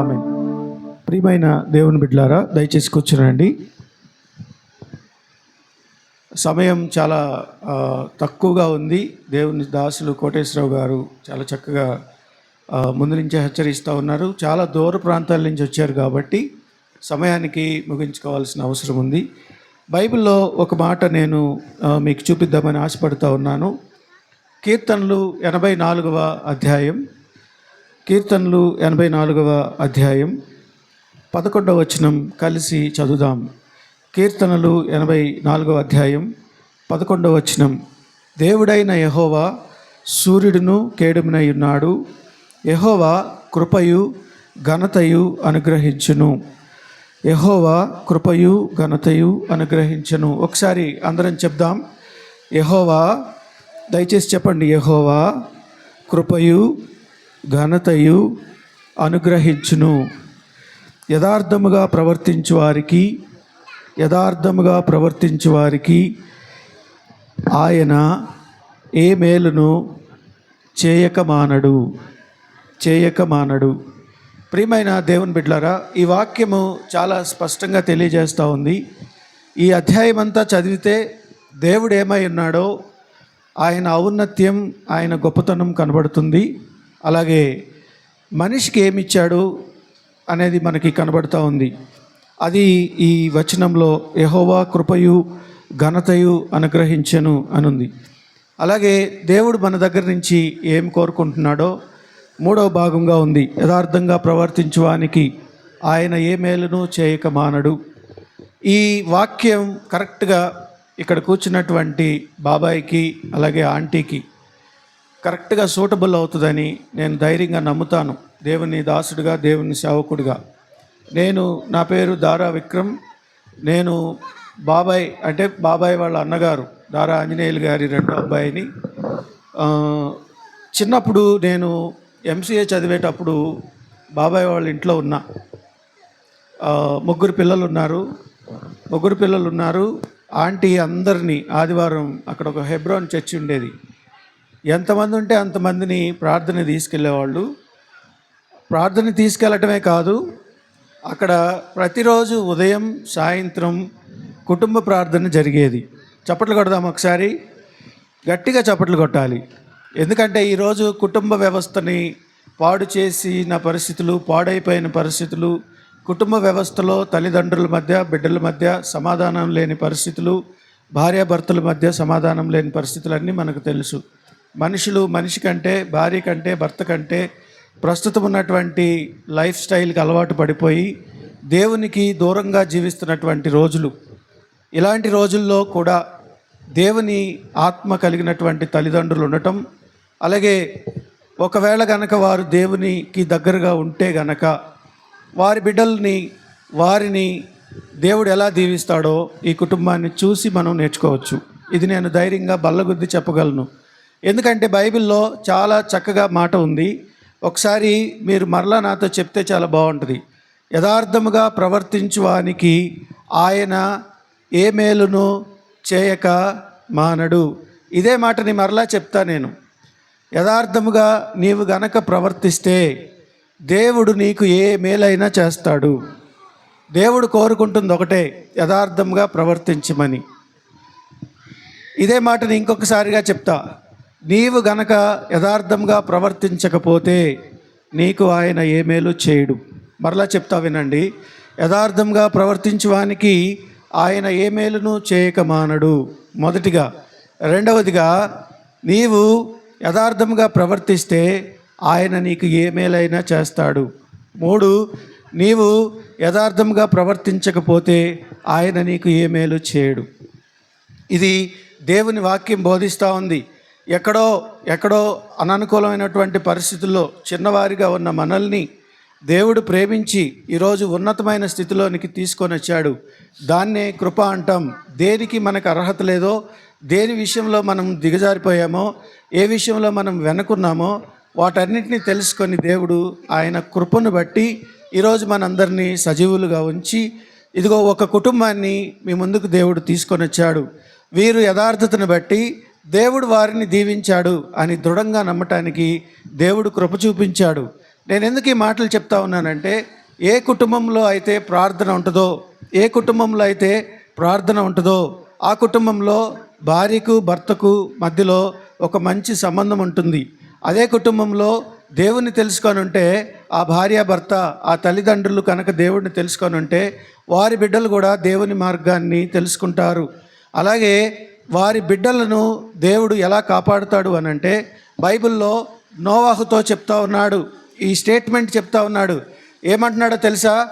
ఆమె ప్రియమైన దేవుని బిడ్లారా దయచేసి కూర్చునండి. సమయం చాలా తక్కువగా ఉంది. దేవుని దాసులు కోటేశ్వరరావు గారు చాలా చక్కగా ముందు నుంచే హెచ్చరిస్తూ ఉన్నారు. చాలా దూర ప్రాంతాల నుంచి వచ్చారు కాబట్టి సమయానికి ముగించుకోవాల్సిన అవసరం ఉంది. బైబిల్లో ఒక మాట నేను మీకు చూపిద్దామని ఆశపడుతూ ఉన్నాను. కీర్తనలు ఎనభై నాలుగవ అధ్యాయం. కీర్తనలు ఎనభై నాలుగవ అధ్యాయం పదకొండవ వచనం కలిసి చదువుదాం. కీర్తనలు ఎనభై నాలుగవ అధ్యాయం పదకొండవ వచనం. దేవుడైన యహోవా సూర్యుడును కేడుమునై ఉన్నాడు. యహోవా కృపయు ఘనతయు అనుగ్రహించును. యహోవా కృపయు ఘనతయు అనుగ్రహించును. ఒకసారి అందరం చెప్దాం. యహోవా దయచేసి చెప్పండి. యహోవా కృపయు ఘనతయు అనుగ్రహించును. యథార్థముగా ప్రవర్తించు వారికి యథార్థముగా ప్రవర్తించు వారికి ఆయన ఏ మేలును చేయక మానడు చేయక మానడు ప్రియమైన దేవుని బిడ్డలారా ఈ వాక్యము చాలా స్పష్టంగా తెలియజేస్తూ ఉంది. ఈ అధ్యాయం అంతా చదివితే దేవుడు ఏమై ఉన్నాడో ఆయన ఔన్నత్యం ఆయన గొప్పతనం కనబడుతుంది. అలాగే మనిషికి ఏమిచ్చాడు అనేది మనకి కనబడుతూ ఉంది. అది ఈ వచనంలో యహోవా కృపయు ఘనతయు అనుగ్రహించను అనుంది. అలాగే దేవుడు మన దగ్గర నుంచి ఏం కోరుకుంటున్నాడో మూడవ భాగంగా ఉంది. యథార్థంగా ప్రవర్తించువానికి ఆయన ఏ మేలును చేయక మానడు. ఈ వాక్యం కరెక్ట్గా ఇక్కడ కూర్చున్నటువంటి బాబాయికి అలాగే ఆంటీకి కరెక్ట్గా సూటబుల్ అవుతుందని నేను ధైర్యంగా నమ్ముతాను. దేవుని దాసుడిగా దేవుని సేవకుడిగా. నేను నా పేరు దారా విక్రమ్. నేను బాబాయ్ అంటే బాబాయ్ వాళ్ళ అన్నగారు దారా ఆంజనేయులు గారి రెండో అబ్బాయిని. చిన్నప్పుడు నేను ఎంసీఏ చదివేటప్పుడు బాబాయ్ వాళ్ళ ఇంట్లో ఉన్నా. ముగ్గురు పిల్లలు ఉన్నారు. ముగ్గురు పిల్లలు ఉన్నారు. ఆంటీ అందరినీ ఆదివారం అక్కడ ఒక హెబ్రోన్ చర్చి ఉండేది. ఎంతమంది ఉంటే అంతమందిని ప్రార్థన తీసుకెళ్ళేవాళ్ళు. ప్రార్థన తీసుకెళ్ళటమే కాదు అక్కడ ప్రతిరోజు ఉదయం సాయంత్రం కుటుంబ ప్రార్థన జరిగేది. చప్పట్లు కొడదాం ఒకసారి. గట్టిగా చప్పట్లు కొట్టాలి. ఎందుకంటే ఈరోజు కుటుంబ వ్యవస్థని పాడు చేసిన పరిస్థితులు పాడైపోయిన పరిస్థితులు కుటుంబ వ్యవస్థలో తల్లిదండ్రుల మధ్య బిడ్డల మధ్య సమాధానం లేని పరిస్థితులు భార్యాభర్తల మధ్య సమాధానం లేని పరిస్థితులన్నీ మనకు తెలుసు. మనుషులు మనిషి కంటే భార్య కంటే భర్త కంటే ప్రస్తుతం ఉన్నటువంటి లైఫ్ స్టైల్కి అలవాటు పడిపోయి దేవునికి దూరంగా జీవిస్తున్నటువంటి రోజులు. ఇలాంటి రోజుల్లో కూడా దేవుని ఆత్మ కలిగినటువంటి తల్లిదండ్రులు ఉండటం అలాగే ఒకవేళ గనక వారు దేవునికి దగ్గరగా ఉంటే గనక వారి బిడ్డల్ని వారిని దేవుడు ఎలా దీవిస్తాడో ఈ కుటుంబాన్ని చూసి మనం నేర్చుకోవచ్చు. ఇది నేను ధైర్యంగా బల్లగుద్ది చెప్పగలను. ఎందుకంటే బైబిల్లో చాలా చక్కగా మాట ఉంది. ఒకసారి మీరు మరలా నాతో చెప్తే చాలా బాగుంటుంది. యథార్థముగా ప్రవర్తించువానికి ఆయన ఏ మేలును చేయక మానడు. ఇదే మాటని మరలా చెప్తా నేను. యథార్థముగా నీవు గనక ప్రవర్తిస్తే దేవుడు నీకు ఏ మేలైనా చేస్తాడు. దేవుడు కోరుకుంటుంది ఒకటే యథార్థంగా ప్రవర్తించమని. ఇదే మాటని ఇంకొకసారిగా చెప్తా. నీవు గనక యథార్థంగా ప్రవర్తించకపోతే నీకు ఆయన ఏ మేలు చేయడు? మరలా చెప్తా వినండి. యథార్థంగా ప్రవర్తించువానికి ఆయన ఏ మేలును చేయక మానడు. మొదటిగా రెండవదిగా నీవు యథార్థంగా ప్రవర్తిస్తే ఆయన నీకు ఏ మేలైనా చేస్తాడు. మూడు నీవు యథార్థంగా ప్రవర్తించకపోతే ఆయన నీకు ఏ మేలు చేయడు. ఇది దేవుని వాక్యం బోధిస్తూ ఉంది. ఎక్కడో ఎక్కడో అననుకూలమైనటువంటి పరిస్థితుల్లో చిన్నవారిగా ఉన్న మనల్ని దేవుడు ప్రేమించి ఈరోజు ఉన్నతమైన స్థితిలోనికి తీసుకొని వచ్చాడు. దాన్నే కృప అంటాం. దేనికి మనకు అర్హత లేదో దేని విషయంలో మనం దిగజారిపోయామో ఏ విషయంలో మనం వెనుకున్నామో వాటన్నిటిని తెలుసుకొని దేవుడు ఆయన కృపను బట్టి ఈరోజు మనందరినీ సజీవులుగా ఉంచి ఇదిగో ఒక కుటుంబాన్ని మీ ముందుకు దేవుడు తీసుకొని వచ్చాడు. వీరు యథార్థతను బట్టి దేవుడు వారిని దీవించాడు అని దృఢంగా నమ్మటానికి దేవుడు కృప చూపించాడు. నేను ఎందుకు ఈ మాటలు చెప్తా ఉన్నానంటే ఏ కుటుంబంలో అయితే ప్రార్థన ఉంటుందో ఏ కుటుంబంలో అయితే ప్రార్థన ఉంటుందో ఆ కుటుంబంలో భార్యకు భర్తకు మధ్యలో ఒక మంచి సంబంధం ఉంటుంది. అదే కుటుంబంలో దేవుణ్ణి తెలుసుకొని ఉంటే ఆ భార్య భర్త ఆ తల్లిదండ్రులు కనుక దేవుడిని తెలుసుకొని ఉంటే వారి బిడ్డలు కూడా దేవుని మార్గాన్ని తెలుసుకుంటారు. అలాగే వారి బిడ్డలను దేవుడు ఎలా కాపాడుతాడు అని అంటే బైబిల్లో నోవాహుతో చెప్తా ఉన్నాడు. ఈ స్టేట్మెంట్ చెప్తా ఉన్నాడు. ఏమంటున్నాడో తెలుసా?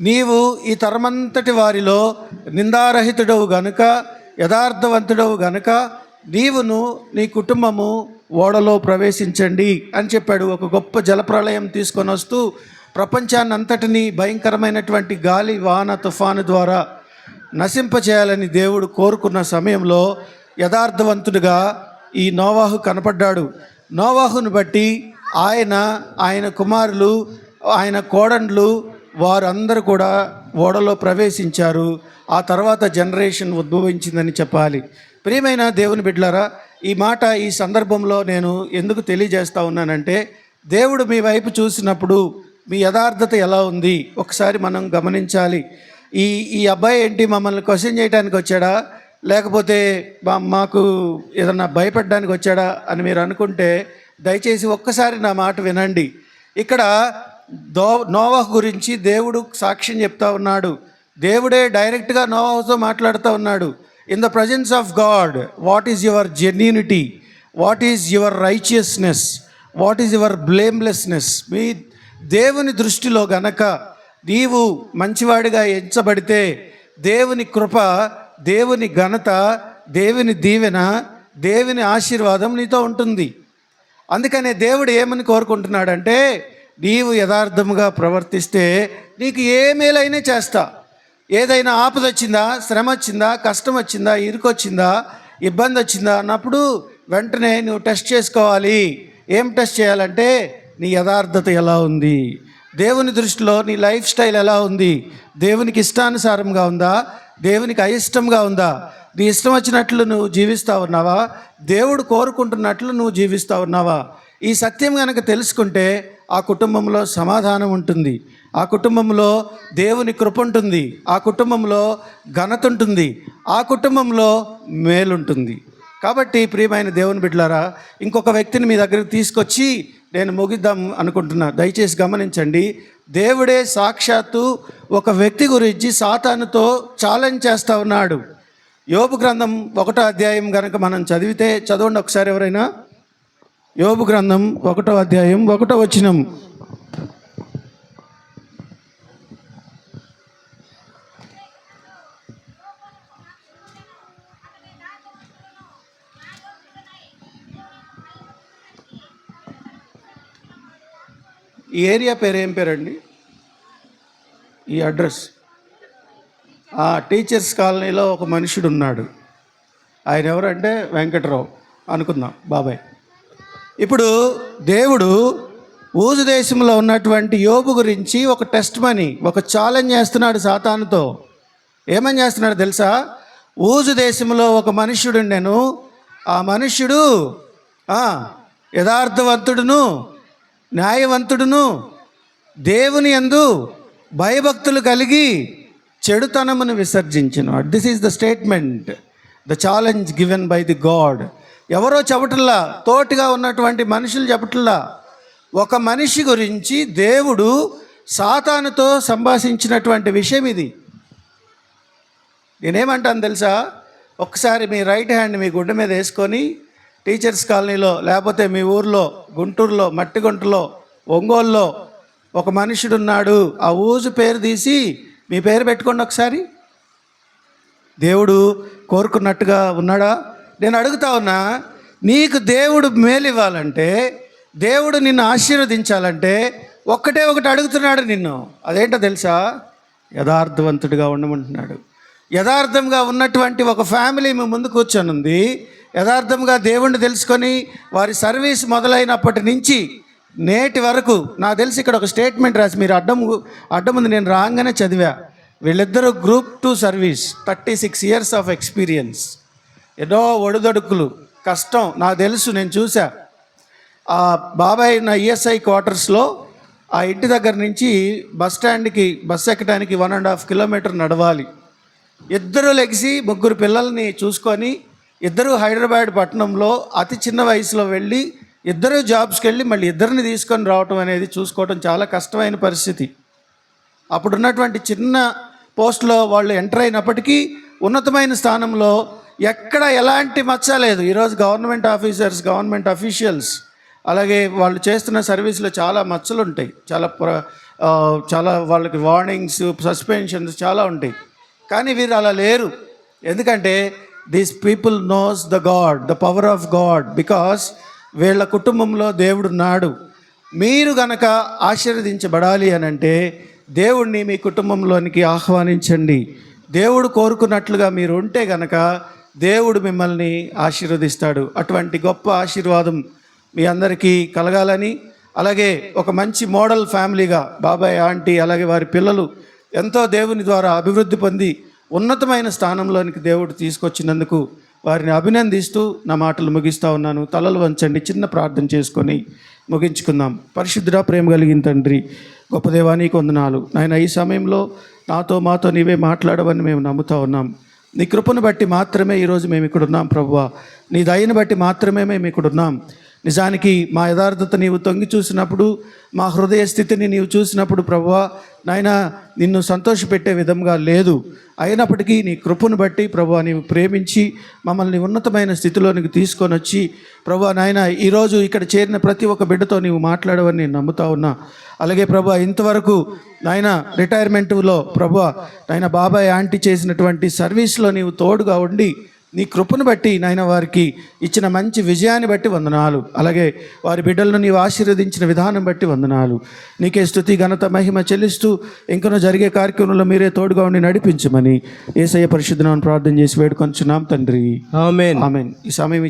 నీవు ఈ తరమంతటి వారిలో నిందారహితుడవు గనుక యథార్థవంతుడవు గనుక నీవును నీ కుటుంబము ఓడలో ప్రవేశించండి అని చెప్పాడు. ఒక గొప్ప జలప్రళయం తీసుకొని వస్తూ ప్రపంచాన్నంతటిని భయంకరమైనటువంటి గాలి వాన తుఫాను ద్వారా నశింపచేయాలని దేవుడు కోరుకున్న సమయంలో యథార్థవంతుడిగా ఈ నోవాహు కనపడ్డాడు. నోవాహును బట్టి ఆయన ఆయన కుమారులు ఆయన కోడండ్లు వారందరూ కూడా ఓడలో ప్రవేశించారు. ఆ తర్వాత జనరేషన్ ఉద్భవించిందని చెప్పాలి. ప్రియమైన దేవుని బిడ్డలారా ఈ మాట ఈ సందర్భంలో నేను ఎందుకు తెలియజేస్తా ఉన్నానంటే దేవుడు మీ వైపు చూసినప్పుడు మీ యథార్థత ఎలా ఉంది? ఒకసారి మనం గమనించాలి. ఈ ఈ అబ్బాయి ఏంటి మమ్మల్ని క్వశ్చన్ చేయడానికి వచ్చాడా? లేకపోతే మా- మాకు ఏదన్నా భయపడడానికి వచ్చాడా అని మీరు అనుకుంటే దయచేసి ఒక్కసారి నా మాట వినండి. ఇక్కడ దో నోవాహ్ గురించి దేవుడు సాక్ష్యం చెప్తా ఉన్నాడు. దేవుడే డైరెక్ట్గా నోవాహుతో మాట్లాడుతూ ఉన్నాడు. In the presence of God what is your genuinity what is your righteousness what is your blamelessness మీ దేవుని దృష్టిలో గనక నీవు మంచివాడిగా ఎంచబడితే దేవుని కృప దేవుని ఘనత దేవుని దీవెన దేవుని ఆశీర్వాదం నీతో ఉంటుంది. అందుకనే దేవుడు ఏమని కోరుకుంటున్నాడంటే నీవు యథార్థముగా ప్రవర్తిస్తే నీకు ఏ మేలైనా చేస్తా. ఏదైనా ఆపద వచ్చిందా శ్రమ వచ్చిందా కష్టం వచ్చిందా ఇరుకొచ్చిందా ఇబ్బంది వచ్చిందా అన్నప్పుడు వెంటనే నువ్వు టెస్ట్ చేసుకోవాలి. ఏం టెస్ట్ చేయాలంటే నీ యథార్థత ఎలా ఉంది? దేవుని దృష్టిలో నీ లైఫ్ స్టైల్ ఎలా ఉంది? దేవునికి ఇష్టానుసారంగా ఉందా? దేవునికి అయిష్టంగా ఉందా? నీ ఇష్టం వచ్చినట్లు నువ్వు జీవిస్తా ఉన్నావా? దేవుడు కోరుకుంటున్నట్లు నువ్వు జీవిస్తూ ఉన్నావా? ఈ సత్యం కనుక తెలుసుకుంటే ఆ కుటుంబంలో సమాధానం ఉంటుంది. ఆ కుటుంబంలో దేవుని కృప ఉంటుంది. ఆ కుటుంబంలో ఘనత ఉంటుంది. ఆ కుటుంబంలో మేలుంటుంది. కాబట్టి ప్రియమైన దేవుని బిడ్డలారా ఇంకొక వ్యక్తిని మీ దగ్గరికి తీసుకొచ్చి నేను ముగిద్దాం అనుకుంటున్నా. దయచేసి గమనించండి. దేవుడే సాక్షాత్తు ఒక వ్యక్తి గురించి సాతానుతో ఛాలెంజ్ చేస్తూ ఉన్నాడు. యోబు గ్రంథం ఒకటో అధ్యాయం కనుక మనం చదివితే చదవండి ఒకసారి ఎవరైనా. యోబు గ్రంథం ఒకటో అధ్యాయం ఒకటో వచనం. ఈ ఏరియా పేరు ఏం పేరండి? ఈ అడ్రస్. ఆ టీచర్స్ కాలనీలో ఒక మనుషుడు ఉన్నాడు ఆయన ఎవరంటే వెంకటరావు. అనుకుందాం. బాబాయ్. ఇప్పుడు దేవుడు ఊజు దేశంలో ఉన్నటువంటి యోబు గురించి ఒక టెస్ట్ మనీ ఒక ఛాలెంజ్ చేస్తున్నాడు సాతానుతో. ఏమని చేస్తున్నాడు తెలుసా? ఊజు దేశంలో ఒక మనుష్యుడు నేను ఆ మనుష్యుడు యథార్థవంతుడును న్యాయవంతుడును దేవుని యందు భయభక్తులు కలిగి చెడుతనమును విసర్జించను. This is the statement the challenge given by the God ఎవరో చెప్పటల్లా తోటిగా ఉన్నటువంటి మనుషులు చెప్పటల్లా ఒక మనిషి గురించి దేవుడు సాతానుతో సంభాషించినటువంటి విషయం ఇది. నేనేమంటాను తెలుసా? ఒకసారి మీ రైట్ హ్యాండ్ మీ గుడ్డ మీద వేసుకొని టీచర్స్ కాలనీలో లేకపోతే మీ ఊర్లో గుంటూరులో మట్టిగుంటలో ఒంగోలులో ఒక మనుషుడు ఉన్నాడు ఆ ఊజు పేరు తీసి మీ పేరు పెట్టుకోండి ఒకసారి. దేవుడు కోరుకున్నట్టుగా ఉన్నాడా? నేను అడుగుతా ఉన్నా నీకు దేవుడు మేలు ఇవ్వాలంటే దేవుడు నిన్ను ఆశీర్వదించాలంటే ఒక్కటే ఒకటి అడుగుతున్నాడు నిన్ను. అదేంటో తెలుసా? యథార్థవంతుడిగా ఉండమంటున్నాడు. యథార్థంగా ఉన్నటువంటి ఒక ఫ్యామిలీ మీ ముందు కూర్చొని ఉంది యథార్థంగా దేవుణ్ణి తెలుసుకొని వారి సర్వీస్ మొదలైనప్పటి నుంచి నేటి వరకు నాకు తెలిసి ఇక్కడ ఒక స్టేట్మెంట్ రాసి మీరు అడ్డం అడ్డం ఉంది నేను రాగానే చదివా. వీళ్ళిద్దరూ group two service thirty six years of experience ఏదో ఒడిదొడుకులు కష్టం నాకు తెలుసు నేను చూసా. ఆ బాబాయ్ నా ఈఎస్ఐ క్వార్టర్స్లో ఆ ఇంటి దగ్గర నుంచి బస్ స్టాండ్కి బస్ ఎక్కడానికి వన్ అండ్ హాఫ్ కిలోమీటర్ నడవాలి. ఇద్దరు లెగిసి ముగ్గురు పిల్లల్ని చూసుకొని ఇద్దరు హైదరాబాద్ పట్టణంలో అతి చిన్న వయసులో వెళ్ళి ఇద్దరు జాబ్స్కి వెళ్ళి మళ్ళీ ఇద్దరిని తీసుకొని రావటం అనేది చూసుకోవటం చాలా కష్టమైన పరిస్థితి. అప్పుడున్నటువంటి చిన్న పోస్ట్లో వాళ్ళు ఎంటర్ అయినప్పటికీ ఉన్నతమైన స్థానంలో ఎక్కడ ఎలాంటి మచ్చ లేదు. ఈరోజు గవర్నమెంట్ ఆఫీసర్స్ గవర్నమెంట్ అఫీషియల్స్ అలాగే వాళ్ళు చేస్తున్న సర్వీస్లో చాలా మచ్చలు ఉంటాయి. చాలా ప్ర చాలా వాళ్ళకి వార్నింగ్స్ సస్పెన్షన్స్ చాలా ఉంటాయి. కానీ వీరు అలా లేరు. ఎందుకంటే these people knows the God the power of God because వీళ్ళ కుటుంబంలో దేవుడు నాడు మీరు గనక ఆశీర్వదించబడాలి అని అంటే దేవుణ్ణి మీ కుటుంబంలోనికి ఆహ్వానించండి. దేవుడు కోరుకున్నట్లుగా మీరు ఉంటే గనక దేవుడు మిమ్మల్ని ఆశీర్వదిస్తాడు. అటువంటి గొప్ప ఆశీర్వాదం మీ అందరికీ కలగాలని అలాగే ఒక మంచి మోడల్ ఫ్యామిలీగా బాబాయ్ ఆంటీ అలాగే వారి పిల్లలు ఎంతో దేవుని ద్వారా అభివృద్ధి పొంది ఉన్నతమైన స్థానంలోనికి దేవుడు తీసుకొచ్చినందుకు వారిని అభినందిస్తూ నా మాటలు ముగిస్తూ ఉన్నాను. తలలు వంచండి చిన్న ప్రార్థన చేసుకొని ముగించుకుందాం. పరిశుద్ధుడా ప్రేమ కలిగిన తండ్రి గొప్ప దేవానికి వందనాలు. నాయన ఈ సమయంలో నాతో మాతో నీవే మాట్లాడవని మేము నమ్ముతా ఉన్నాం. నీ కృపను బట్టి మాత్రమే ఈరోజు మేము ఇక్కడ ఉన్నాం ప్రభువ. నీ దయను బట్టి మాత్రమే మేము ఇక్కడ ఉన్నాం. నిజానికి మా యథార్థత నీవు తొంగి చూసినప్పుడు మా హృదయ స్థితిని నీవు చూసినప్పుడు ప్రభువా నాయన నిన్ను సంతోషపెట్టే విధంగా లేదు. అయినప్పటికీ నీ కృపను బట్టి ప్రభు నీవు ప్రేమించి మమ్మల్ని ఉన్నతమైన స్థితిలోనికి తీసుకొని వచ్చి ప్రభు నాయన ఈరోజు ఇక్కడ చేరిన ప్రతి ఒక్క బిడ్డతో నీవు మాట్లాడవని నేను నమ్ముతా ఉన్నా. అలాగే ప్రభు ఇంతవరకు నాయన రిటైర్మెంట్లో ప్రభు నాయన బాబాయ్ ఆంటీ చేసినటువంటి సర్వీస్లో నీవు తోడుగా ఉండి నీ కృపను బట్టి నాయన వారికి ఇచ్చిన మంచి విజయాన్ని బట్టి వందనాలు. అలాగే వారి బిడ్డలను నీవు ఆశీర్వదించిన విధానం బట్టి వందనాలు. నీకే స్థుతి ఘనత మహిమ చెల్లిస్తూ ఇంకనూ జరిగే కార్యక్రమంలో మీరే తోడుగా ఉండి నడిపించమని ఏసయ్య పరిశుద్ధనాన్ని ప్రార్థన చేసి వేడుకొంచున్నాం తండ్రి. ఆమెన్. ఆమెన్. ఈ సమయం